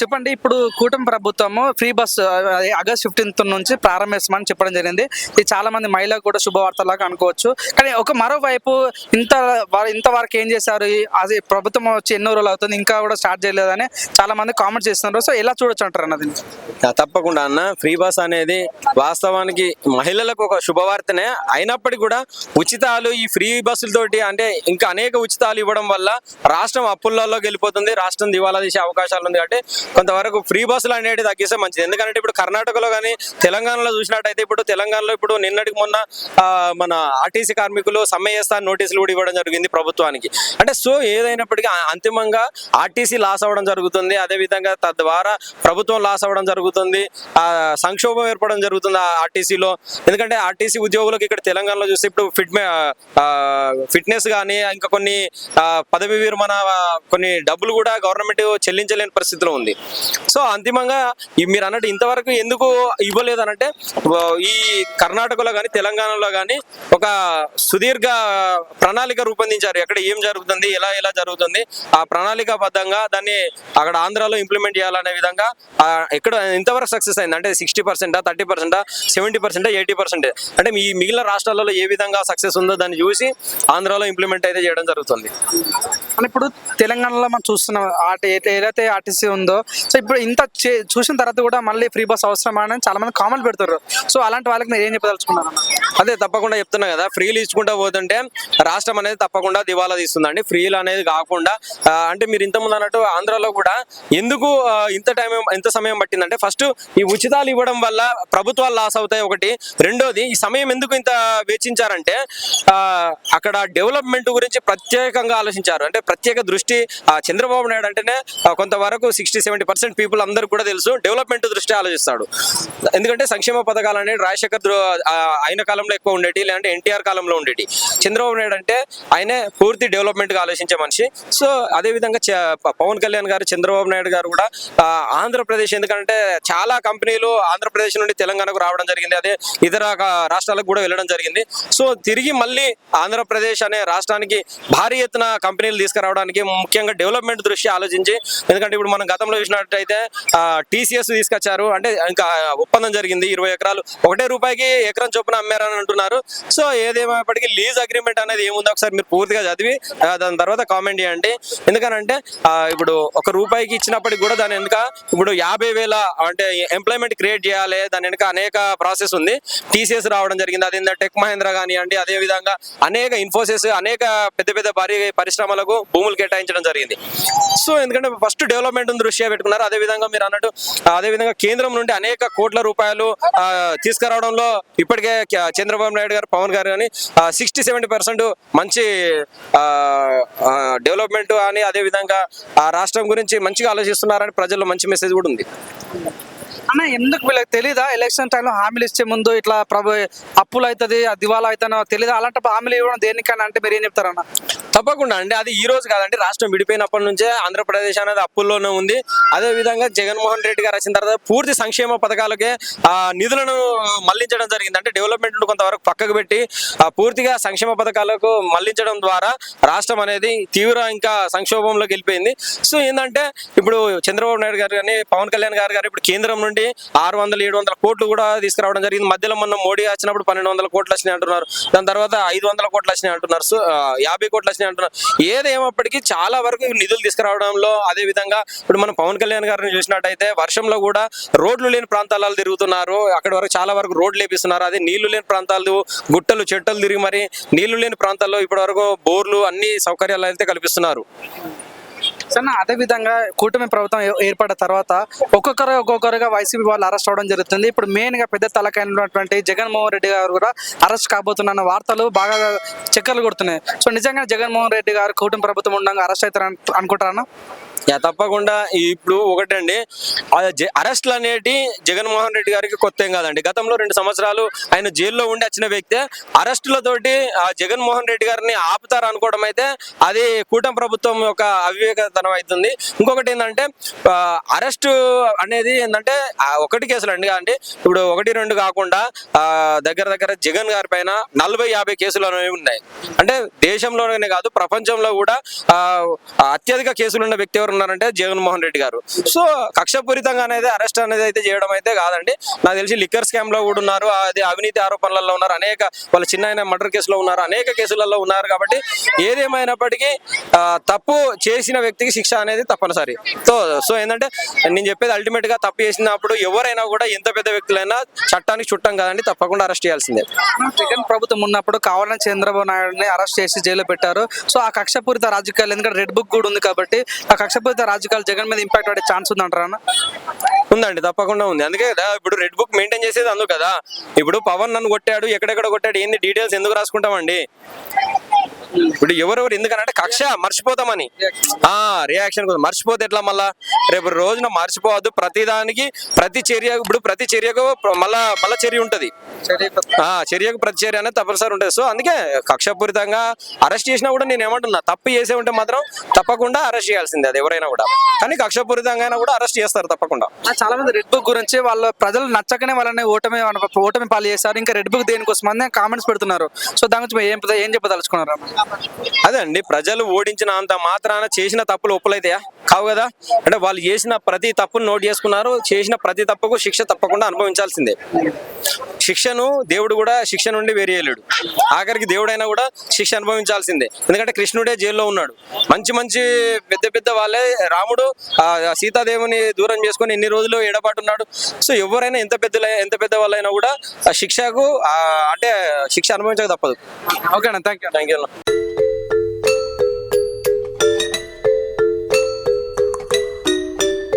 చెప్పండి ఇప్పుడు కూటమి ప్రభుత్వము ఫ్రీ బస్ ఆగస్ట్ ఫిఫ్టీన్త్ నుంచి ప్రారంభిస్తామని చెప్పడం జరిగింది. ఇది చాలా మంది మహిళలకు కూడా శుభవార్తలాగా అనుకోవచ్చు. కానీ ఒక మరోవైపు ఇంత ఇంతవరకు ఏం చేశారు? అది ప్రభుత్వం వచ్చి ఎన్నో రోజులు అవుతుంది ఇంకా కూడా స్టార్ట్ చేయలేదని చాలా మంది కామెంట్ చేస్తున్నారు. సో ఎలా చూడొచ్చు అంటారు అన్నది తప్పకుండా అన్న. ఫ్రీ బస్ అనేది వాస్తవానికి మహిళలకు ఒక శుభవార్తనే. అయినప్పటికీ కూడా ఉచితాలు ఈ ఫ్రీ బస్సులతోటి అంటే ఇంకా అనేక ఉచితాలు ఇవ్వడం వల్ల రాష్ట్రం అప్పుల్లో వెళ్ళిపోతుంది. రాష్ట్రం దివాలా తీసే అవకాశాలు ఉంది. కాబట్టి కొంతవరకు ఫ్రీ బస్సులు అనేవి తగ్గిస్తే మంచిది. ఎందుకంటే ఇప్పుడు కర్ణాటకలో కానీ తెలంగాణలో చూసినట్టయితే ఇప్పుడు తెలంగాణలో ఇప్పుడు నిన్నటికి మొన్న మన ఆర్టీసీ కార్మికులు సమ్మె చేస్తా నోటీసులు కూడా ఇవ్వడం జరిగింది ప్రభుత్వానికి. అంటే సో ఏదైనప్పటికీ అంతిమంగా ఆర్టీసీ లాస్ అవ్వడం జరుగుతుంది. అదేవిధంగా తద్వారా ప్రభుత్వం లాస్ అవ్వడం జరుగుతుంది. ఆ సంక్షోభం ఏర్పడడం జరుగుతుంది ఆ ఆర్టీసీలో. ఎందుకంటే ఆర్టీసీ ఉద్యోగులకు ఇక్కడ తెలంగాణలో చూస్తే ఇప్పుడు ఫిట్ ఫిట్నెస్ కానీ ఇంకా కొన్ని పదవి విరమణ కొన్ని డబ్బులు కూడా గవర్నమెంట్ చెల్లించలేని పరిస్థితిలో ఉంది. సో అంతిమంగా మీరు అన్నట్టు ఇంతవరకు ఎందుకు ఇవ్వలేదు అనంటే ఈ కర్ణాటకలో కానీ తెలంగాణలో కానీ ఒక సుదీర్ఘ ప్రణాళిక రూపొందించారు. ఎక్కడ ఏం జరుగుతుంది ఎలా ఎలా జరుగుతుంది ఆ ప్రణాళికాబద్ధంగా దాన్ని అక్కడ ఆంధ్రాలో ఇంప్లిమెంట్ చేయాలనే విధంగా ఎక్కడ ఇంతవరకు సక్సెస్ అయింది? అంటే సిక్స్టీ పర్సెంటా థర్టీ పర్సెంటా సెవెంటీ పర్సెంటా ఎయిటీ పర్సెంటే? అంటే మీ మిగిలిన రాష్ట్రాలలో ఏ విధంగా సక్సెస్ ఉందో దాన్ని చూసి ఆంధ్రాలో ఇంప్లిమెంట్ అయితే చేయడం జరుగుతుంది. కానీ ఇప్పుడు తెలంగాణలో మనం చూస్తున్నాం ఆట ఏదైతే ఆర్టీసీ ఉందో సో ఇప్పుడు ఇంత చే- చూసిన తర్వాత కూడా మళ్ళీ ఫ్రీ బస్ అవసరమా అని చాలా మంది కామెంట్ పెడతారు సో అలాంటి వాళ్ళకి నేను ఏం చెప్పదలుచుకున్నాను? అదే తప్పకుండా చెప్తున్నా కదా ఫ్రీలు ఇచ్చుకుంటా పోతుంటే రాష్ట్రం అనేది తప్పకుండా దివాలా తీస్తుందండి. ఫ్రీలు అనేది కాకుండా అంటే మీరు ఇంతకుముందు అన్నట్టు ఆంధ్రాలో కూడా ఎందుకు ఇంత టైం ఇంత సమయం పట్టిందంటే ఫస్ట్ ఈ ఉచితాలు ఇవ్వడం వల్ల ప్రభుత్వాలు లాస్ అవుతాయి ఒకటి. రెండోది ఈ సమయం ఎందుకు ఇంత వేచించారంటే అక్కడ డెవలప్మెంట్ గురించి ప్రత్యేకంగా ఆలోచించారు. అంటే ప్రత్యేక దృష్టి చంద్రబాబు నాయుడు అంటేనే కొంతవరకు సిక్స్టీ సెవెంటీ పర్సెంట్ పీపుల్ అందరూ కూడా తెలుసు. డెవలప్మెంట్ దృష్టి ఆలోచిస్తాడు. ఎందుకంటే సంక్షేమ పథకాలు అనేది రాజశేఖర్ ఆయన కాలంలో ఎక్కువ ఉండేటి లేదంటే ఎన్టీఆర్ కాలంలో ఉండేటి. చంద్రబాబు నాయుడు అంటే ఆయనే పూర్తి డెవలప్మెంట్గా ఆలోచించే మనిషి. సో అదే విధంగా చ- పవన్ కళ్యాణ్ గారు చంద్రబాబు నాయుడు గారు కూడా ఆంధ్రప్రదేశ్ ఎందుకంటే చాలా కంపెనీలు ఆంధ్రప్రదేశ్ నుండి తెలంగాణకు రావడం జరిగింది. అదే ఇతర రాష్ట్రాలకు కూడా వెళ్ళడం జరిగింది. సో తిరిగి మళ్ళీ ఆంధ్రప్రదేశ్ అనే రాష్ట్రానికి భారీ ఎత్తున కంపెనీలు తీసుకు తీసుకురావడానికి ముఖ్యంగా డెవలప్మెంట్ దృష్టి ఆలోచించి ఎందుకంటే ఇప్పుడు మనం గతంలో చూసినట్టయితే టీసీఎస్ తీసుకొచ్చారు. అంటే ఇంకా ఒప్పందం జరిగింది ఇరవై ఎకరాలు. ఒకటే రూపాయికి ఎకరం చొప్పున అమ్మారని అంటున్నారు. సో ఏదేమైనప్పటికీ లీజ్ అగ్రిమెంట్ అనేది ఏముందో ఒకసారి మీరు పూర్తిగా చదివి దాని తర్వాత కామెంట్ చేయండి. ఎందుకనంటే ఇప్పుడు ఒక రూపాయికి ఇచ్చినప్పటికి కూడా దాని వెనుక ఇప్పుడు యాభై వేల అంటే ఎంప్లాయ్మెంట్ క్రియేట్ చేయాలి. దాని వెనుక అనేక ప్రాసెస్ ఉంది. టీసీఎస్ రావడం జరిగింది. అదే టెక్ మహేంద్ర కానివ్వండి అదే విధంగా అనేక ఇన్ఫోసిస్ అనేక పెద్ద పెద్ద భారీ పరిశ్రమలకు భూములు కేటాయించడం జరిగింది. సో ఎందుకంటే ఫస్ట్ డెవలప్మెంట్ దృష్ట్యా పెట్టుకున్నారు. అదే విధంగా మీరు అన్నట్టు అదే విధంగా కేంద్రం నుండి అనేక కోట్ల రూపాయలు తీసుకురావడంలో ఇప్పటికే చంద్రబాబు నాయుడు గారు పవన్ గారు కానీ సిక్స్టీ సెవెంటీ పర్సెంట్ మంచి డెవలప్మెంట్ అని అదే విధంగా ఆ రాష్ట్రం గురించి మంచిగా ఆలోచిస్తున్నారని ప్రజల్లో మంచి మెసేజ్ కూడా ఉంది. అన్న ఎందుకు వీళ్ళకి తెలీదా? ఎలక్షన్ టైంలో హామీలు ఇచ్చే ముందు ఇట్లా ప్రభు అప్పులు అవుతుంది దివాలా అవుతానో తెలీదా? అలాంటి హామీలు ఇవ్వడం దేనికన్నా అంటే మీరు ఏం చెప్తారన్న తప్పకుండా. అండి అది ఈ రోజు కాదండి రాష్ట్రం విడిపోయినప్పటి నుంచే ఆంధ్రప్రదేశ్ అనేది అప్పుల్లోనే ఉంది. అదే విధంగా జగన్మోహన్ రెడ్డి గారు వచ్చిన తర్వాత పూర్తి సంక్షేమ పథకాలకే ఆ నిధులను మళ్ళించడం జరిగింది. అంటే డెవలప్మెంట్ కొంతవరకు పక్కకు పెట్టి పూర్తిగా సంక్షేమ పథకాలకు మళ్ళించడం ద్వారా రాష్ట్రం అనేది తీవ్ర ఇంకా సంక్షోభంలోకి వెళ్ళిపోయింది. సో ఏంటంటే ఇప్పుడు చంద్రబాబు నాయుడు గారు కానీ పవన్ కళ్యాణ్ గారు గారు ఇప్పుడు కేంద్రం నుండి ఆరు వందల ఏడు వందల కోట్లు కూడా తీసుకురావడం జరిగింది. మధ్యలో మొన్న మోడీ వచ్చినప్పుడు పన్నెండు వందల కోట్లు వచ్చినాయి అంటున్నారు. దాని తర్వాత ఐదు వందల కోట్లు వచ్చినాయి అంటున్నారు. సో యాభై కోట్లు వచ్చినాయి అంటున్నారు. ఏదేమప్పటికీ చాలా వరకు నిధులు తీసుకురావడంలో అదే విధంగా ఇప్పుడు మనం పవన్ కళ్యాణ్ గారిని చూసినట్టయితే వర్షంలో కూడా రోడ్లు లేని ప్రాంతాలలో తిరుగుతున్నారు. అక్కడ వరకు చాలా వరకు రోడ్లు లేపిస్తున్నారు. అదే నీళ్ళు లేని ప్రాంతాలు గుట్టలు చెట్టలు తిరిగి మరి నీళ్ళు లేని ప్రాంతాల్లో ఇప్పటి వరకు బోర్లు అన్ని సౌకర్యాలు అయితే కల్పిస్తున్నారు. సన్న అదే విధంగా కూటమి ప్రభుత్వం ఏర్పడిన తర్వాత ఒక్కొక్కరు ఒక్కొక్కరుగా వైసీపీ వాళ్ళు అరెస్ట్ అవడం జరుగుతుంది. ఇప్పుడు మెయిన్గా పెద్ద తలకైనటువంటి జగన్మోహన్ రెడ్డి గారు కూడా అరెస్ట్ కాబోతున్న వార్తలు బాగా చక్కర్లు కొడుతున్నాయి. సో నిజంగా జగన్మోహన్ రెడ్డి గారు కూటమి ప్రభుత్వం ఉండగా అరెస్ట్ అవుతారని అనుకుంటారా తప్పకుండా. ఇప్పుడు ఒకటండి. ఆ జ- అనేటి జగన్మోహన్ రెడ్డి గారికి కొత్త ఏం కాదండి. గతంలో రెండు సంవత్సరాలు ఆయన జైల్లో ఉండి వచ్చిన వ్యక్తే అరెస్టులతోటి ఆ జగన్మోహన్ రెడ్డి గారిని ఆపుతారు అనుకోవడం అయితే అది కూటమి ప్రభుత్వం యొక్క అవివేకతనం అవుతుంది. ఇంకొకటి ఏంటంటే అరెస్ట్ అరెస్టు అనేది ఏంటంటే ఒకటి కేసులు అండి అండి ఇప్పుడు ఒకటి రెండు కాకుండా దగ్గర దగ్గర జగన్ గారి పైన నలభై యాభై కేసులు అనేవి ఉన్నాయి. అంటే దేశంలోనే కాదు ప్రపంచంలో కూడా అత్యధిక కేసులు ఉన్న వ్యక్తి ఎవరు ఉన్నారంటే జగన్మోహన్ రెడ్డి గారు. సో కక్షపూరితంగా అనేది అరెస్ట్ అనేది అయితే చేయడం అయితే కాదండి. నాకు తెలిసి లిక్కర్ స్కామ్లో కూడా ఉన్నారు. అది అవినీతి ఆరోపణలలో ఉన్నారు. అనేక వాళ్ళ చిన్న ఆయన మర్డర్ కేసులో ఉన్నారు. అనేక కేసులలో ఉన్నారు కాబట్టి ఏదేమైనప్పటికీ తప్పు చేసిన వ్యక్తికి శిక్ష అనేది తప్పనిసరి. సో సో ఏంటంటే నేను చెప్పేది అల్టిమేట్గా తప్పు చేసినప్పుడు ఎవరైనా కూడా ఎంత పెద్ద వ్యక్తులైనా చట్టానికి చుట్టం కదండి. తప్పకుండా అరెస్ట్ చేయాల్సిందే. జగన్ ప్రభుత్వం ఉన్నప్పుడు కావాలని చంద్రబాబు నాయుడుని అరెస్ట్ చేసి జైల్లో పెట్టారు. సో ఆ కక్షపూరిత రాజకీయాలు ఎందుకంటే రెడ్ బుక్ కూడా ఉంది కాబట్టి ఆ కక్షపూరిత రాజకీయాలు జగన్ మీద ఇంపాక్ట్ పడే ఛాన్స్ ఉందంటారా అన్న? ఉందండి తప్పకుండా ఉంది. అందుకే కదా ఇప్పుడు రెడ్ బుక్ మెయింటైన్ చేసేది అందుకు కదా. ఇప్పుడు పవన్ నన్ను కొట్టాడు ఎక్కడెక్కడ కొట్టాడు ఏంది డీటెయిల్స్ ఎందుకు రాసుకుంటామండి? ఇప్పుడు ఎవరెవరు ఎందుకనంటే కక్ష మర్చిపోతామని. ఆ రియాక్షన్ కోసం మర్చిపోతే ఎట్లా మళ్ళా? రేపు రోజున మర్చిపోవద్దు. ప్రతి దానికి ప్రతి చర్య ఇప్పుడు ప్రతి చర్యకు మళ్ళా మళ్ళా చర్య ఉంటది. ఆ చర్యకు ప్రతి చర్య అనేది తప్పనిసరి ఉంటుంది. సో అందుకే కక్షపూరితంగా అరెస్ట్ చేసినా కూడా నేను ఏమంటున్నా తప్పు చేసే ఉంటే మాత్రం తప్పకుండా అరెస్ట్ చేయాల్సిందే అది ఎవరైనా కూడా. కానీ కక్షపూరితంగా అయినా కూడా అరెస్ట్ చేస్తారు తప్పకుండా. చాలా మంది రెడ్ బుక్ గురించి వాళ్ళ ప్రజలు నచ్చకనే వాళ్ళని ఓటమి ఓటమి పాలు చేశారు. ఇంకా రెడ్ బుక్ దేనికోసం అని కామెంట్స్ పెడుతున్నారు. సో దాని గురించి ఏం ఏం చెప్పదలుచుకున్నారు? అదే అండి ప్రజలు ఓడించిన అంత మాత్రాన చేసిన తప్పులు ఒప్పులైతాయా? కావు కదా? అంటే వాళ్ళు చేసిన ప్రతి తప్పును నోట్ చేసుకున్నారు చేసిన ప్రతి తప్పుకు శిక్ష తప్పకుండా అనుభవించాల్సిందే. శిక్షను దేవుడు కూడా శిక్ష నుండి వేరేయలేడు ఆఖరికి దేవుడైనా కూడా శిక్ష అనుభవించాల్సిందే. ఎందుకంటే కృష్ణుడే జైల్లో ఉన్నాడు. మంచి మంచి పెద్ద పెద్ద వాళ్ళే రాముడు ఆ సీతాదేవుని దూరం చేసుకొని ఎన్ని రోజులు ఎడబాటున్నాడు సో ఎవరైనా ఎంత పెద్ద ఎంత పెద్ద వాళ్ళైనా కూడా ఆ శిక్షకు అంటే శిక్ష అనుభవించక తప్పదు. ఓకే అన్న. Thank you thank you